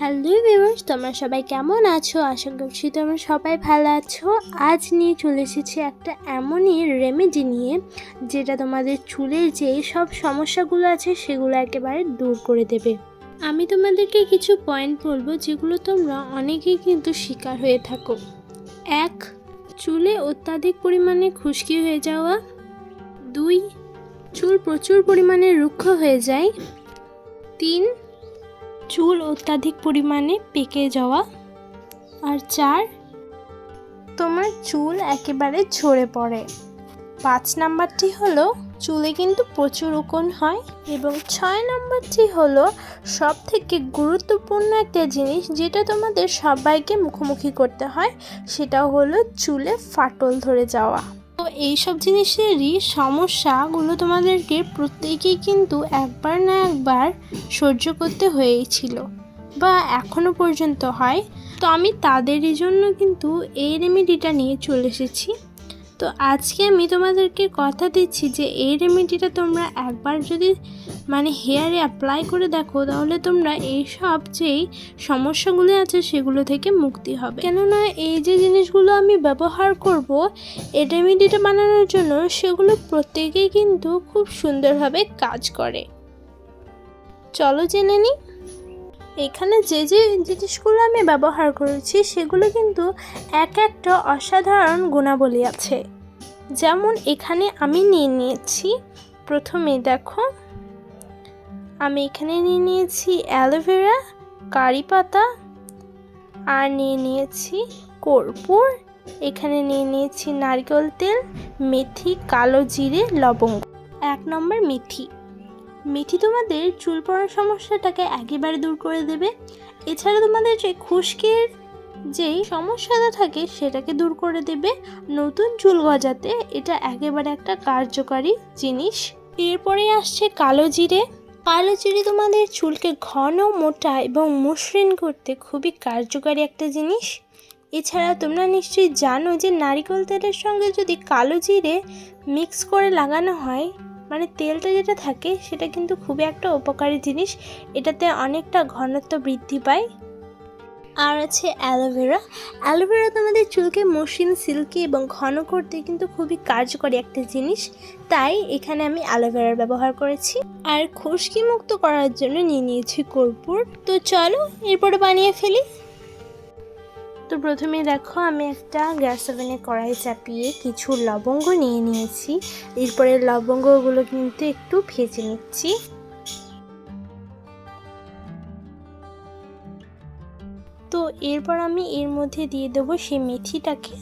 Hello viewers, তোমরা সবাই কেমন আছো? আশা করছি তোমরা সবাই ভালো আছো। আজ নিয়ে চলে এসেছি একটা এমনই রেমেডি নিয়ে, যেটা তোমাদের চুলের যে সব সমস্যাগুলো আছে, সেগুলো একেবারে দূর করে দেবে। আমি তোমাদেরকে কিছু পয়েন্ট বলব, যেগুলো তোমরা অনেকেই কিন্তু শিকার হয়ে থাকো। এক, চুলে অত্যাধিক পরিমাণে খুশকি হয়ে যাওয়া। দুই, চুল প্রচুর পরিমাণে রুক্ষ হয়ে যায়। তিন চুল অত্যাধিক পরিমাণে পেকে যাওয়া। আর চার, তোমার চুল একেবারে ঝরে পড়ে। পাঁচ নাম্বারটি হলো, চুলে কিন্তু প্রচুর উকন হয়। এবং ছয় নাম্বারটি হলো সব থেকে গুরুত্বপূর্ণ একটা জিনিস যেটা তোমাদের সবাইকে মুখোমুখি করতে হয়, সেটা হলো চুলে ফাটল ধরে যাওয়া। তো এইসব জিনিসেরই সমস্যাগুলো তোমাদেরকে প্রত্যেকেই কিন্তু একবার না একবার সহ্য করতে হয়েছিল বা এখনও পর্যন্ত হয়। তো আমি তাদেরই জন্য কিন্তু এই রেমেডিটা নিয়ে চলে এসেছি। তো আজকে আমি তোমাদেরকে কথা দিচ্ছি যে এই রেমেডিটা তোমরা একবার যদি মানে হেয়ারে অ্যাপ্লাই করে দেখো, তাহলে তোমরা এই সব যেই সমস্যাগুলো আছে সেগুলো থেকে মুক্তি হবে। কেননা এই যে জিনিসগুলো আমি ব্যবহার করব, এই রেমেডিটা বানানোর জন্য সেগুলো প্রত্যেকেই কিন্তু খুব সুন্দরভাবে কাজ করে। চলো জেনে নিই এখানে যে যে জিনিসগুলো আমি ব্যবহার করেছি, সেগুলো কিন্তু এক একটা অসাধারণ গুণাবলী আছে। যেমন এখানে আমি নিয়ে নিয়েছি, প্রথমে দেখো, আমি এখানে নিয়ে নিয়েছি অ্যালোভেরা, কারি পাতা, আর নিয়ে নিয়েছি কর্পূর, এখানে নিয়ে নিয়েছি নারকেল তেল, মেথি, কালো জিরে, লবঙ্গ। এক নম্বর মেথি। মেথি তোমাদের চুল পড়ার সমস্যাটাকে একেবারে দূর করে দেবে। এছাড়া তোমাদের যে খুশকির যেই সমস্যাটা থাকে সেটাকে দূর করে দেবে। নতুন চুল গজাতে এটা একেবারে একটা কার্যকারী জিনিস। এরপরে আসছে কালো জিরে। কালো জিরে তোমাদের চুলকে ঘন, মোটা এবং মসৃণ করতে খুবই কার্যকারী একটা জিনিস। এছাড়া তোমরা নিশ্চয়ই জানো যে নারিকেল তেলের সঙ্গে যদি কালো জিরে মিক্স করে লাগানো হয় মানে তেলটা যেটা থাকে, সেটা কিন্তু খুবই একটা উপকারী জিনিস। এটাতে অনেকটা ঘনত্ব বৃদ্ধি পায়। আর আছে অ্যালোভেরা অ্যালোভেরা তো আমাদের চুলকে মসৃণ সিল্কি এবং ঘন করতে কিন্তু খুবই কার্যকরী একটা জিনিস। তাই এখানে আমি অ্যালোভেরার ব্যবহার করেছি। আর খুশকি মুক্ত করার জন্য নিয়ে নিয়েছি কর্পূর। তো চলো, এরপরে বানিয়ে ফেলি। তো প্রথমে দেখো, আমি একটা গ্যাস ওভেনে কড়াই চাপিয়ে কিছু লবঙ্গ নিয়ে নিয়েছি। এরপরে লবঙ্গগুলো কিন্তু একটু ভেজে নিচ্ছি। তো এরপর আমি এর মধ্যে দিয়ে দেবো সেই মেথিটাকে।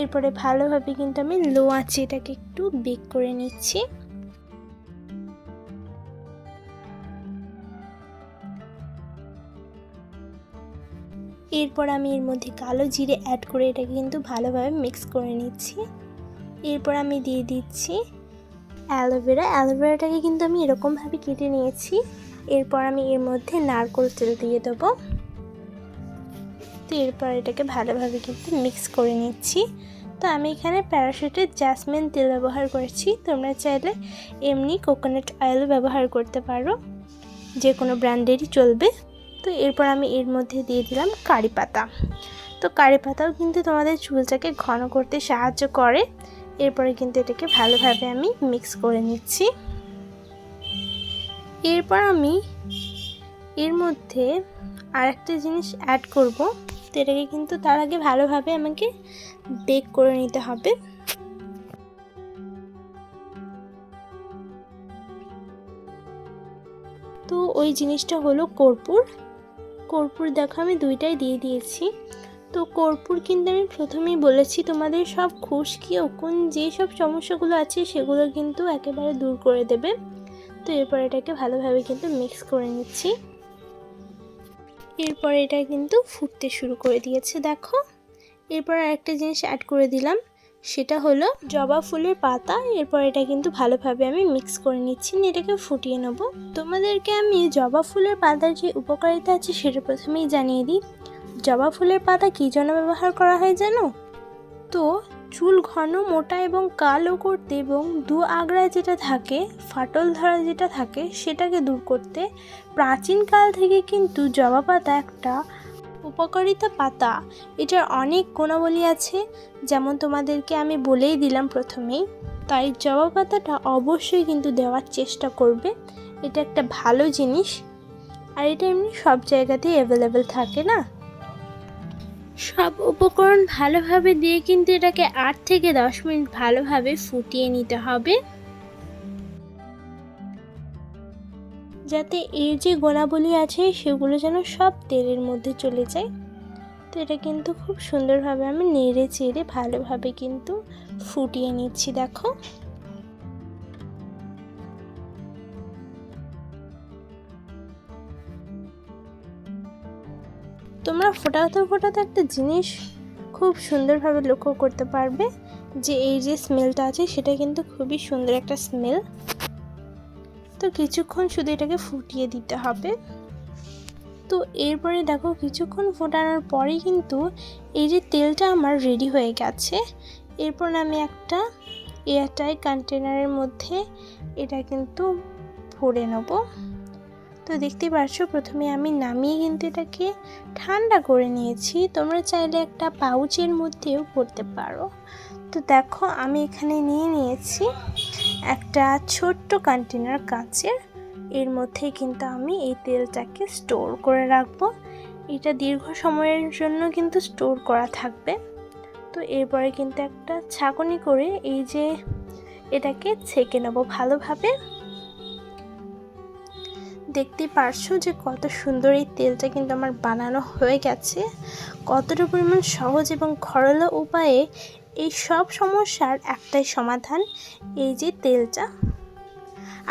এরপরে ভালোভাবে কিন্তু আমি লো আঁচে এটাকে একটু বেক করে নিচ্ছি। এরপর আমি এর মধ্যে কালো জিরে অ্যাড করে এটাকে কিন্তু ভালোভাবে মিক্স করে নিচ্ছি। এরপর আমি দিয়ে দিচ্ছি অ্যালোভেরা অ্যালোভেরাটাকে কিন্তু আমি এরকমভাবে কেটে নিয়েছি। এরপর আমি এর মধ্যে নারকোল তেল দিয়ে দেবো। তো এরপর এটাকে ভালোভাবে কিন্তু মিক্স করে নিচ্ছি। তো আমি এখানে প্যারাশুটের জাসমিন তেল ব্যবহার করেছি। তোমরা চাইলে এমনি কোকোনাট অয়েল ব্যবহার করতে পারো। যে কোনো ব্র্যান্ডেরই চলবে। তো এরপর আমি এর মধ্যে দিয়ে দিলাম কারি পাতা। তো কারি পাতাও কিন্তু তোমাদের চুলটাকে ঘন করতে সাহায্য করে। এরপরে কিন্তু এটাকে ভালোভাবে আমি মিক্স করে নিচ্ছি। এরপর আমি এর মধ্যে আর একটা জিনিস অ্যাড করব, তো এটাকে কিন্তু তার আগে ভালোভাবে আমাকে বেক করে নিতে হবে। তো ওই জিনিসটা হলো কর্পূর। কর্পূর দেখো, আমি দুইটাই দিয়ে দিয়েছি। তো কর্পূর কিন্তু আমি প্রথমেই বলেছি, তোমাদের সব খুশকি ওকুন যে সব সমস্যাগুলো আছে, সেগুলো কিন্তু একেবারে দূর করে দেবে। তো এরপর এটাকে ভালোভাবে কিন্তু মিক্স করে নিচ্ছি। এরপর এটা কিন্তু ফুটতে শুরু করে দিয়েছে, দেখো। এরপর আরেকটা জিনিস অ্যাড করে দিলাম। সেটা হলো জবা ফুলের পাতা, এরপর এটা কিন্তু ভালোভাবে আমি মিক্স করে নিচ্ছি এটাকে ফুটিয়ে নেব। তোমাদেরকে আমি জবা ফুলের পাতার যে উপকারিতা আছে সেটা প্রথমেই জানিয়ে দিই। জবা ফুলের পাতা কী জন্য ব্যবহার করা হয় জানো? তো চুল ঘন, মোটা এবং কালো করতে এবং দু আগড়ায় যেটা থাকে, ফাটল ধরা যেটা থাকে, সেটাকে দূর করতে প্রাচীনকাল থেকে কিন্তু জবা পাতা একটা উপকারিতা পাতা, এটার অনেক গুণাবলী আছে, যেমন তোমাদেরকে আমি বলেই দিলাম প্রথমেই। তাই জবা পাতাটা অবশ্যই কিন্তু দেওয়ার চেষ্টা করবে, এটা একটা ভালো জিনিস। আর এটা এমনি সব জায়গাতেই অ্যাভেলেবেল থাকে, না? সব উপকরণ ভালোভাবে দিয়ে কিন্তু এটাকে আট থেকে দশ মিনিট ভালোভাবে ফুটিয়ে নিতে হবে। যাতে এর যে গোনাবলী আছে, সেগুলো যেন সব তেলের মধ্যে চলে যায়। তো এটা কিন্তু খুব সুন্দরভাবে আমি নেড়ে চেড়ে ভালোভাবে কিন্তু ফুটিয়ে নিচ্ছি, দেখো। তোমরা ফোটাতে ফোটাতে একটা জিনিস খুব সুন্দরভাবে লক্ষ্য করতে পারবে যে এই যে স্মেলটা আছে, সেটা কিন্তু খুবই সুন্দর একটা স্মেল তো কিছুক্ষণ শুধু এটাকে ফুটিয়ে দিতে হবে। তো এরপরে দেখো কিছুক্ষণ ফোটানোর পরেই কিন্তু এই যে তেলটা আমার রেডি হয়ে গেছে। এরপর আমি একটা এয়ারটাই কন্টেনারের মধ্যে এটা কিন্তু ভরে নেব। তো দেখতে পাচ্ছ, প্রথমে আমি নামিয়ে কিন্তু এটাকে ঠান্ডা করে নিয়েছি। তোমরা চাইলে একটা পাউচের মধ্যেও করতে পারো। তো দেখো, আমি এখানে নিয়ে নিয়েছি একটা ছোট্ট কন্টেনার কাঁচের। এর মধ্যেই কিন্তু আমি এই তেলটাকে স্টোর করে রাখব। এটা দীর্ঘ সময়ের জন্য কিন্তু স্টোর করা থাকবে। তো এরপরে কিন্তু একটা ছাঁকনি করে এই যে এটাকে ছেঁকে নেব ভালোভাবে। দেখতে পারছ যে কত সুন্দর এই তেলটা কিন্তু আমার বানানো হয়ে গেছে। কতটা পরিমাণ সহজ এবং ঘরোয়া উপায়ে এই সব সমস্যার একটাই সমাধান, এই যে তেলটা।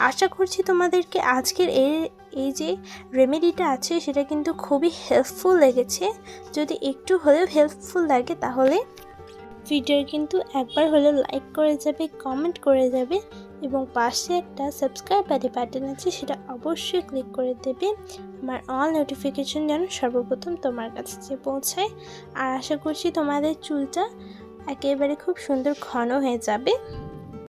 আশা করছি তোমাদেরকে আজকের এই এই যে রেমেডিটা আছে, সেটা কিন্তু খুবই হেল্পফুল লেগেছে। যদি একটু হলেও হেল্পফুল লাগে, তাহলে ভিডিও কিন্তু একবার হলেও লাইক করে যাবে কমেন্ট করে যাবে এবং পাশে একটা সাবস্ক্রাইব বাটে বাটন আছে, সেটা অবশ্যই ক্লিক করে দেবে। আমার অল নোটিফিকেশন যেন সর্বপ্রথম তোমার কাছে পৌঁছায়। আর আশা করছি তোমাদের চুলটা একেবারে খুব সুন্দর ঘন হয়ে যাবে।